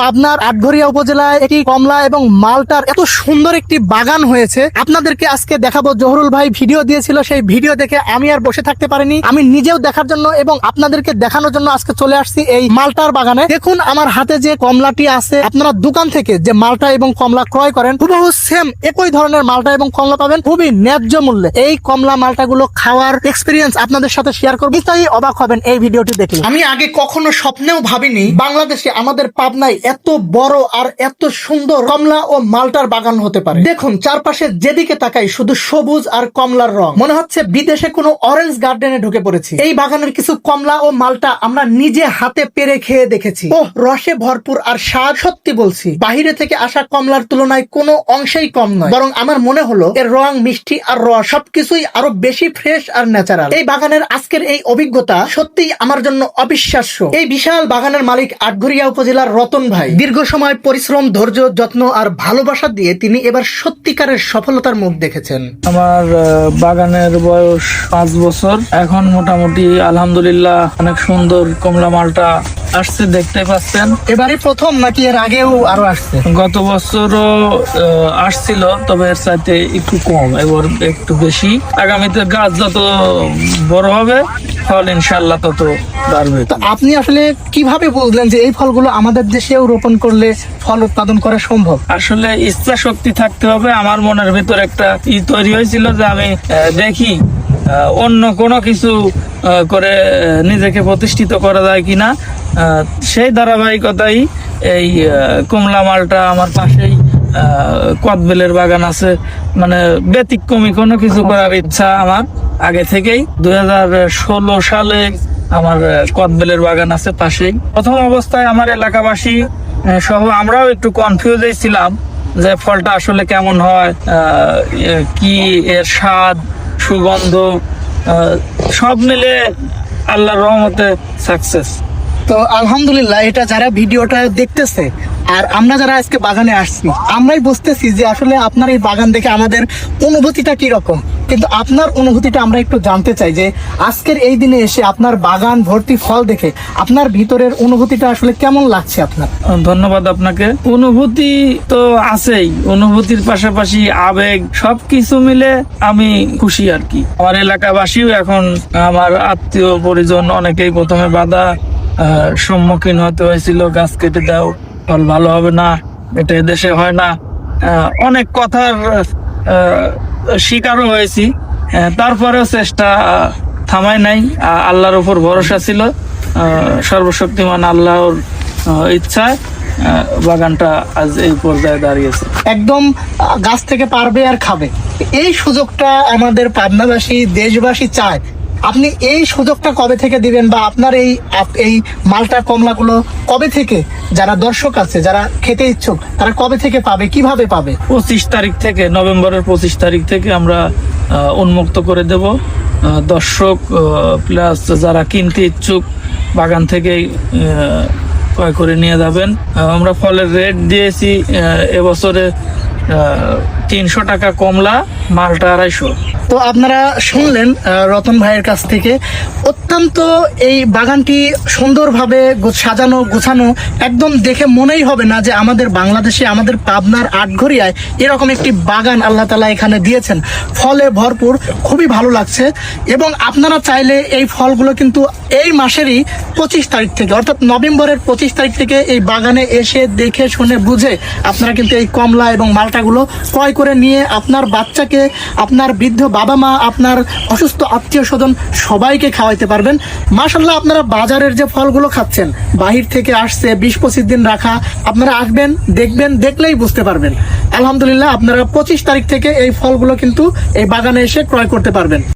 পাবনার আটঘরিয়া উপজেলায় একটি কমলা এবং মালটার এত সুন্দর একটি বাগান হয়েছে। আপনাদেরকে আজকে দেখাবো জহরুল ভাই ভিডিও দিয়েছিল, সেই ভিডিও দেখে আমি আর বসে থাকতে পারিনি। আমি নিজেও দেখার জন্য এবং আপনাদেরকে দেখানোর জন্য আজকে চলে আসছি এই মালটার বাগানে। দেখুন, আমার হাতে যে কমলাটি আছে, আপনারা দোকান থেকে যে মালটা এবং কমলা ক্রয় করেন, হুবহু সেম একই ধরনের মালটা এবং কমলা পাবেন, খুবই ন্যায্য মূল্যে। এই কমলা মালটা গুলো খাওয়ার এক্সপিরিয়েন্স আপনাদের সাথে শেয়ার করব। তাই অবাক হবেন এই ভিডিওটি দেখলে। আমি আগে কখনো স্বপ্নেও ভাবিনি, বাংলাদেশে আমাদের পাবনায় এত বড় আর এত সুন্দর কমলা ও মালটার বাগান হতে পারে। দেখুন, চারপাশে যেদিকে তাকাই শুধু সবুজ আর কমলার রং। মনে হচ্ছে বিদেশে কোনো অরেঞ্জ গার্ডেনে ঢুকে পড়েছি। এই বাগানের কিছু কমলা ও মালটা আমরা নিজে হাতে পেরে খেয়ে দেখেছি। ও রসে ভরপুর আর স্বাদ সত্যি বলছি। বাহিরে থেকে আসা কমলার তুলনায় কোনো অংশেই কম নয়। বরং আমার মনে হলো এর রং মিষ্টি আর রস সবকিছুই আরও বেশি ফ্রেশ আর ন্যাচারাল এই বাগানের আজকের এই অভিজ্ঞতা সত্যিই আমার জন্য অবিশ্বাস্য। এই বিশাল বাগানের মালিক আটঘরিয়া উপজেলার রতন ভাই। দীর্ঘ সময় পরিশ্রম ধৈর্য যত্ন আর ভালোবাসা দিয়ে তিনি এবার সত্যিকারের সফলতার মুখ দেখেছেন। আমার বাগানের বয়স পাঁচ বছর। এখন মোটামুটি আলহামদুলিল্লাহ অনেক সুন্দর কমলা মালটা আসছে দেখতে পাচ্ছেন। এবারে প্রথম নাকি এর আগেও আরও আসছে? গত বছরও আহ, আসছিল তবে এর চাইতে একটু কম এবার একটু বেশি। আগামীতে গাছ যত বড় হবে ফল ইনশাল্লাহ তত বাড়বে আপনি আসলে কীভাবে বুঝলেন যে এই ফলগুলো আমাদের দেশেও রোপণ করলে ফল উৎপাদন করা সম্ভব? আসলে ইচ্ছা শক্তি থাকতে হবে। আমার মনের ভিতর একটা ই তৈরি হয়েছিল যে আমি দেখি অন্য কোনো কিছু করে নিজেকে প্রতিষ্ঠিত করা যায় কিনা। সেই ধারাবাহিকতাই এই কমলা মালটা আমার পাশেই আহ, কদবেলের বাগান আছে। মানে ব্যতিক্রমী কোনো কিছু করার ইচ্ছা আমার। আগে থেকেই দুই হাজার ষোলো সালে আমার কদবেলের বাগান আছে পাশেই। প্রথম অবস্থায় আমার এলাকাবাসী সহ আমরাও একটু কনফিউজ ছিলাম যে ফলটা আসলে কেমন হয় কি এর স্বাদ, সুগন্ধ সব মিলে আল্লাহর রহমতে সাকসেস তো আলহামদুলিল্লাহ, এটা যারা ভিডিওটা দেখতেছে, আর আমরা যারা আজকে বাগানে আসছি, আমরাই বুঝতেছি যে আসলে আপনার এই বাগান দেখে আমাদের অনুভূতিটা কি রকম কিন্তু আপনার অনুভূতিটা আমরা একটু জানতে চাই যে আজকের এই দিনে এসে আপনার বাগান ভর্তি ফল দেখে আপনার ভিতরের অনুভূতিটা আসলে কেমন লাগছে আপনার? ধন্যবাদ আপনাকে। অনুভূতি তো আছেই। অনুভূতির পাশাপাশি আবেগ, সবকিছু মিলে আমি খুশি আর কি। আমার এলাকাবাসীও এখন আমার আত্মীয় পরিজন অনেকেই প্রথমে বাধা সম্মুখীন হতে হয়েছিল, গাছ কেটে দাও, ফল ভালো হবে না, এটা এদেশে হয় না। অনেক কথার শিকারও হয়েছি। তারপরেও চেষ্টা থামায় নাই। আল্লাহর উপর ভরসা ছিল। সর্বশক্তিমান আল্লাহর ইচ্ছা। বাগানটা আজ এই পর্যায়ে দাঁড়িয়েছে। একদম গাছ থেকে পারবে আর খাবে। এই সুযোগটা আমাদের পাবনাবাসী, দেশবাসী চায়। আপনি এই সুযোগটা কবে থেকে দিবেন বা আপনার এই এই মালটা কমলাগুলো কবে থেকে যারা দর্শক আছে, যারা খেতে ইচ্ছুক, তারা কবে থেকে পাবে, কীভাবে পাবে? পঁচিশ তারিখ থেকে, নভেম্বরের পঁচিশ তারিখ থেকে আমরা উন্মুক্ত করে দেব। দর্শক প্লাস যারা কিনতে ইচ্ছুক, বাগান থেকেই ক্রয় করে নিয়ে যাবেন। আমরা ফলের রেট দিয়েছি এবছরে তিনশো টাকা কমলা, মালটা আড়াইশো। তো আপনারা শুনলেন রতন ভাইয়ের কাছ থেকে। অত্যন্ত এই বাগানটি সুন্দরভাবে সাজানো, গোছানো একদম দেখে মনেই হবে না যে আমাদের বাংলাদেশে, আমাদের পাবনার আটঘরিয়ায় এরকম একটি বাগান আল্লাহ তালা এখানে দিয়েছেন। ফলে ভরপুর, খুবই ভালো লাগছে। এবং আপনারা চাইলে এই ফলগুলো কিন্তু এই মাসেরই পঁচিশ তারিখ থেকে, অর্থাৎ নভেম্বরের পঁচিশ তারিখ থেকে এই বাগানে এসে দেখে, শুনে, বুঝে আপনারা কিন্তু এই কমলা এবং মালটাগুলো ক্রয় করে নিয়ে আপনার বাচ্চাকে, আপনার বৃদ্ধ বাবা মা, আপনার অসুস্থ আত্মীয় স্বজন সবাইকে খাওয়াইতে পারবেন। মাসাল্লাহ আপনারা বাজারের যে ফলগুলো খাচ্ছেন, বাহির থেকে আসছে, বিশ পঁচিশ দিন রাখা, আপনারা আসবেন দেখবেন, দেখলেই বুঝতে পারবেন। আলহামদুলিল্লাহ, আপনারা পঁচিশ তারিখ থেকে এই ফলগুলো কিন্তু এই বাগানে এসে ক্রয় করতে পারবেন।